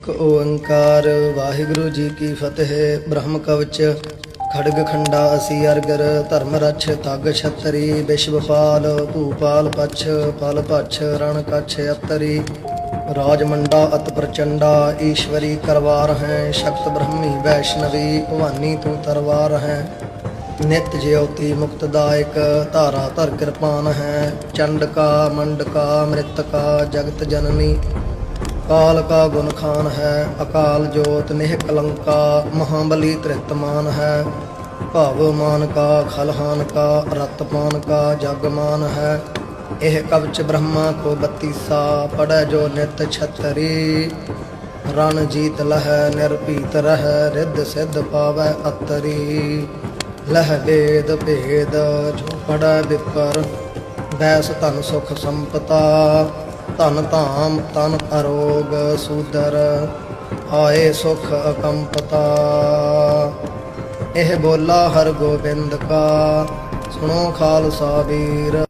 ਇੱਕ ਓੰਕਾਰ, ਵਾਹਿਗੁਰੂ ਜੀ ਕੀ ਫਤਿਹ, ਬ੍ਰਹਮ ਕਵਚ, ਖੜਗ ਖੰਡਾ, ਅਸੀ ਅਰਗਰ, ਧਰਮ ਰਛ, ਤਗ ਛਤਰੀ ਵਿਸ਼ਵਪਾਲ ਭੂਪਾਲ ਪਛ, ਪਲ ਪਛ, ਰਣ ਕਛ ਅਤਰੀ ਰਾਜ ਮੰਡਾ ਅਤ ਪ੍ਰਚੰਡਾ, ਈਸ਼ਵਰੀ ਕਰਵਾਰ ਹੈ, ਸ਼ਕਤ ਬ੍ਰਹਮੀ ਵੈਸ਼ਨਵੀ, ਭਵਾਨੀ ਤੂੰ ਤਰਵਾਰ ਹੈ। ਨਿਤ ਜਿਉਤੀ ਮੁਕਤਦਾਇਕ ਧਾਰਾ ਧਰ ਕਿਰਪਾਨ ਹੈ। ਚੰਡਕਾ, ਮੰਡਕਾ, ਮ੍ਰਿਤਕਾ, ਜਗਤ ਜਨਨੀ ਕਾਲ ਕਾ ਗੁਣ ਖਾਨ ਹੈ, ਅਕਾਲ ਜੋਤ ਨਿਹ ਕਲੰਕਾ, ਮਹਾਬਲੀ ਤ੍ਰਿਤਮਾਨ ਹੈ। ਭਾਵ ਮਾਨ ਕਾ ਖਲਹਾਨ ਕਾ ਰਤਪਾਨ ਕਾ ਜਗਮਾਨ ਹੈ। ਇਹ ਕਵਚ ਬ੍ਰਹਮਾ ਕੋ ਬਤੀਸਾ ਪੜੈ ਜੋ ਨਿਤ ਛਤਰੀ। ਰਣ ਜੀਤ ਲਹੈ, ਨਿਰਭੀਤ ਰਹਿ, ਰਿੱਧ ਸਿੱਧ ਪਾਵੈ ਅਤਰੀ। ਲਹ ਵੇਦ ਭੇਦ, ਜੋ ਪੜੈ ਵਿਪਰ, ਬੈਸ ਧਨ ਸੁਖ ਸੰਪਤਾ। ਧਨ ਧਾਮ ਤਨ ਅਰੋਗ ਸੂਦਰ, ਆਏ ਸੁਖ ਅਕੰਪਤਾ। ਇਹ ਬੋਲਾ ਹਰ ਗੋਬਿੰਦ ਕਾ, ਸੁਣੋ ਖਾਲਸਾ ਵੀਰ।